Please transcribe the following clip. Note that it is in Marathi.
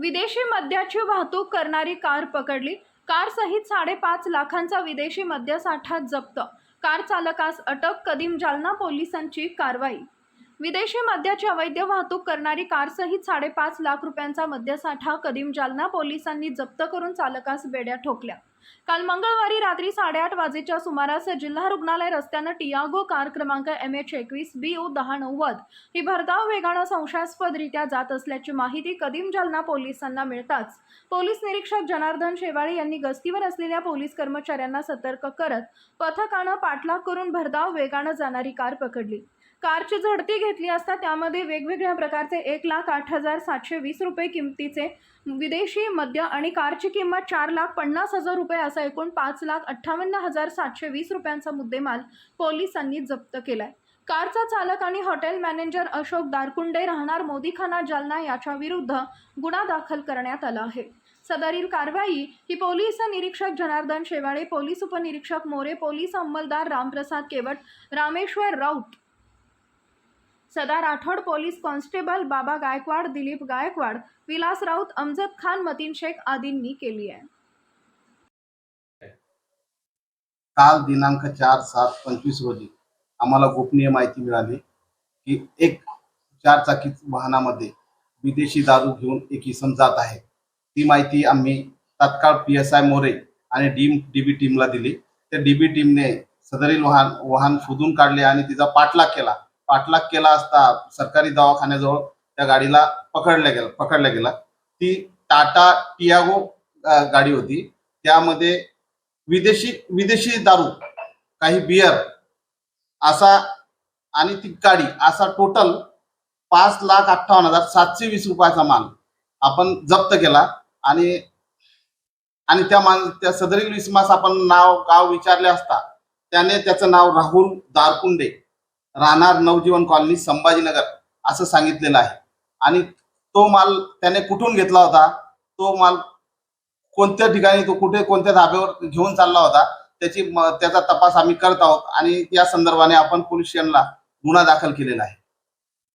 विदेशी मद्याची वाहतूक करणारी कार पकडली. कार सहित साडेपाच लाखांचा विदेशी मद्यसाठा जप्त. कार चालकास अटक कदीम जालना पोलिसांची कारवाई. विदेशी मद्याची अवैध वाहतूक करणारी कारसहित साडेपाच लाख रुपयांचा मद्यसाठा कदीम जालना पोलिसांनी जप्त करून चालकास बेड्या ठोकल्या. काल मंगळवारी रात्री साडेआठ वाजेच्या सुमारास जिल्हा रुग्णालय रस्त्यानं टियागो कार क्रमांक एम एच एकवीस बी ओ दहा नव्वद ही भरधाव वेगानं संशयास्पदरित्या जात असल्याची माहिती कदीम जालना पोलिसांना मिळताच. पोलीस निरीक्षक जनार्दन शेवाळे यांनी गस्तीवर असलेल्या पोलीस कर्मचाऱ्यांना सतर्क करत पथकानं पाठलाग करून भरधाव वेगानं जाणारी कार पकडली. कारची झडती घेतली असता त्यामध्ये वेगवेगळ्या प्रकारचे एक लाख आठ हजार सातशे वीस रुपये किमतीचे विदेशी मद्य आणि कारची किंमत चार लाख पन्नास हजार रुपये असा एकूण पाच लाख अठ्ठावन्न हजार सातशे वीस रुपयांचा मुद्देमाल पोलिसांनी जप्त केलाय. कारचा चालक आणि हॉटेल मॅनेजर अशोक दारकुंडे राहणार मोदीखाना जालना याच्या विरुद्ध गुन्हा दाखल करण्यात आला आहे. सदरील कारवाई ही पोलीस निरीक्षक जनार्दन शेवाळे पोलीस उपनिरीक्षक मोरे पोलीस अंमलदार रामप्रसाद केवट रामेश्वर राऊत सदा राठोड पोलीस कॉन्स्टेबल बाबा गायकवाड दिलीप गायकवाड विलास राऊत अमजद खान मतीन शेख आदींनी केली आहे. काल दिनांक चार सात पंचवीस रोजी आम्हाला गोपनीय माहिती मिळाली की एक चार चाकी वाहनामध्ये विदेशी दारू घेऊन एक इसम जात आहे. ती माहिती आम्ही तात्काळ पी एस आय मोरे आणि डी डीबी टीमला दिली. त्या डीबी टीमने सदरील वाहन वाहन शोधून काढले आणि तिचा पाठलाग केला. पाठलाग केला असता सरकारी दवाखान्याजवळ त्या गाडीला पकडल्या गेला पकडल्या गेला. ती टाटा टियागो गाडी होती. त्यामध्ये विदेशी विदेशी दारू काही बियर असा आणि ती गाडी असा टोटल पाच लाख अठ्ठावन्न हजार सातशे वीस रुपयाचा माल आपण जप्त केला आणि आणि त्या मान त्या सदरील विस्मास आपण नाव गाव विचारले असता त्याने त्याचं नाव राहुल दारकुंडे राहणार नवजीवन कॉलनी संभाजीनगर असं सांगितलेलं आहे. आणि तो माल त्याने कुठून घेतला होता? तो माल कोणत्या ठिकाणी तो कुठे कोणत्या धाब्यावर घेऊन चालला होता त्याची त्याचा तपास आम्ही करत आहोत आणि या संदर्भाने आपण पोलीस स्टेशनला गुन्हा दाखल केलेला आहे.